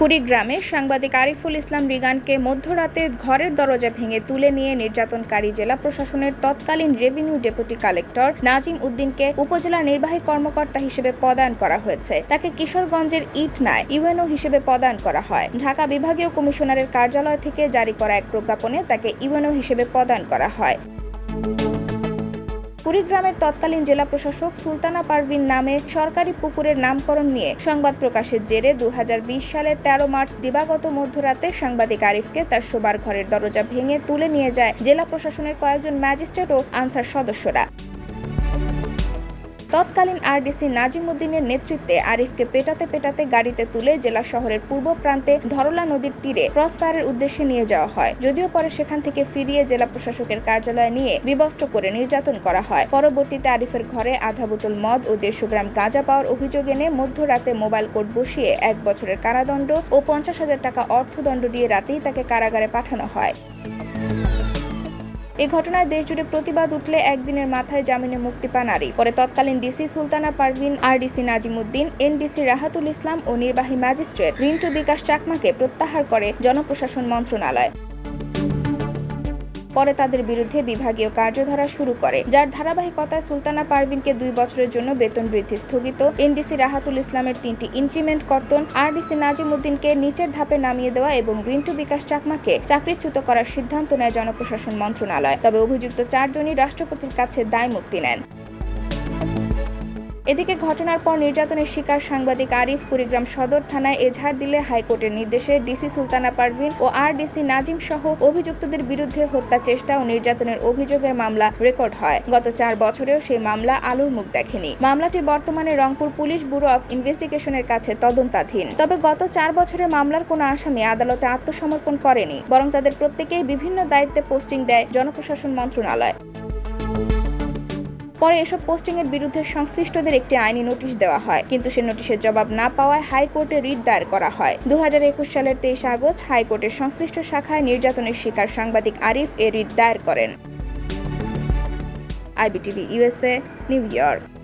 কুড়িগ্রামে সাংবাদিক আরিফুল ইসলাম রিগানকে মধ্যরাতে ঘরের দরজা ভেঙে তুলে নিয়ে নির্যাতনকারী জেলা প্রশাসনের তৎকালীন রেভিনিউ ডেপুটি কালেক্টর নাজিম উদ্দিনকে উপজেলা নির্বাহী কর্মকর্তা হিসেবে পদায়ন করা হয়েছে। তাকে কিশোরগঞ্জের ইটনায় ইউএনও হিসেবে পদায়ন করা হয়। ঢাকা বিভাগীয় কমিশনারের কার্যালয় থেকে জারি করা এক প্রজ্ঞাপনে তাকে ইউএনও হিসেবে পদায়ন করা হয়। কুড়িগ্রামের তৎকালীন জেলা প্রশাসক সুলতানা পারভিন নামে সরকারি পুকুরের নামকরণ নিয়ে সংবাদ প্রকাশের জেরে দু হাজার বিশ সালের তেরো মার্চ দিবাগত মধ্যরাতে সাংবাদিক আরিফকে তার শোবার ঘরের দরজা ভেঙে তুলে নিয়ে যায় জেলা প্রশাসনের কয়েকজন ম্যাজিস্ট্রেট ও আনসার সদস্যরা। তৎকালীন আরডিসি নাজিম উদ্দিনের নেতৃত্বে আরিফকে পেটাতে পেটাতে গাড়িতে তুলে জেলা শহরের পূর্ব প্রান্তে ধরলা নদীর তীরে ক্রসফায়ারের উদ্দেশ্যে নিয়ে যাওয়া হয়। যদিও পরে সেখান থেকে ফিরিয়ে জেলা প্রশাসকের কার্যালয়ে নিয়ে বিবস্ত্র করে নির্যাতন করা হয়। পরবর্তীতে আরিফের ঘরে আধা বোতল মদ ও দেড়শো গ্রাম গাঁজা পাওয়ার অভিযোগ এনে মধ্যরাতে মোবাইল কোর্ট বসিয়ে এক বছরের কারাদণ্ড ও পঞ্চাশ হাজার টাকা অর্থদণ্ড দিয়ে রাতেই তাকে কারাগারে পাঠানো হয়। এই ঘটনায় দেশজুড়ে প্রতিবাদ উঠলে একদিনের মাথায় জামিনে মুক্তি পান আরিফ। পরে তৎকালীন DC Sultana Parvin, RDC Nazimuddin, NDC Rahatul Islam ও নির্বাহী ম্যাজিস্ট্রেট রিন্টু বিকাশ চাকমাকে প্রত্যাহার করে জনপ্রশাসন মন্ত্রণালয়। পরে তাদের বিরুদ্ধে বিভাগীয় কার্যধারা শুরু করে, যার ধারাবাহিকতায় সুলতানা পারভিনকে দুই বছরের জন্য বেতন বৃদ্ধি স্থগিত। এনডিসি রাহাতুল ইসলামের তিনটি ইনক্রিমেন্ট কর্তন, আরডিসি নাজিম উদ্দিনকে নিচের ধাপে নামিয়ে দেওয়া এবং রিন্টু বিকাশ চাকমাকে চাকরিচ্যুত করার সিদ্ধান্ত নেয় জনপ্রশাসন মন্ত্রণালয়। তবে অভিযুক্ত চারজনই রাষ্ট্রপতির কাছে দায় মুক্তি নেন। এদিকে ঘটনার পর নির্যাতনের শিকার সাংবাদিক আরিফ কুড়িগ্রাম সদর থানায় এজাহার দিলে হাইকোর্টের নির্দেশে ডিসি সুলতানা পারভিন ও আর ডিসি নাজিম সহ অভিযুক্তদের বিরুদ্ধে হত্যা চেষ্টা ও নির্যাতনের অভিযোগের মামলা রেকর্ড হয়। গত চার বছরেও সেই মামলা আলোর মুখ দেখেনি। মামলাটি বর্তমানে রংপুর পুলিশ ব্যুরো অফ ইনভেস্টিগেশনের কাছে তদন্তাধীন। তবে গত চার বছরে মামলার কোনো আসামি আদালতে আত্মসমর্পণ করেনি, বরং তাদের প্রত্যেকেই বিভিন্ন দায়িত্বে পোস্টিং দেয় জনপ্রশাসন মন্ত্রণালয়। পরে এসব পোস্টিংয়ের বিরুদ্ধে সংশ্লিষ্টদের একটি আইনি নোটিশ দেওয়া হয়, কিন্তু সে নোটিশের জবাব না পাওয়ায় হাইকোর্টে রিট দায়ের করা হয়। দু হাজার একুশ সালের তেইশ আগস্ট হাইকোর্টের সংশ্লিষ্ট শাখায় নির্যাতনের শিকার সাংবাদিক আরিফ এ রিট দায়ের করেন। IBTV USA New York.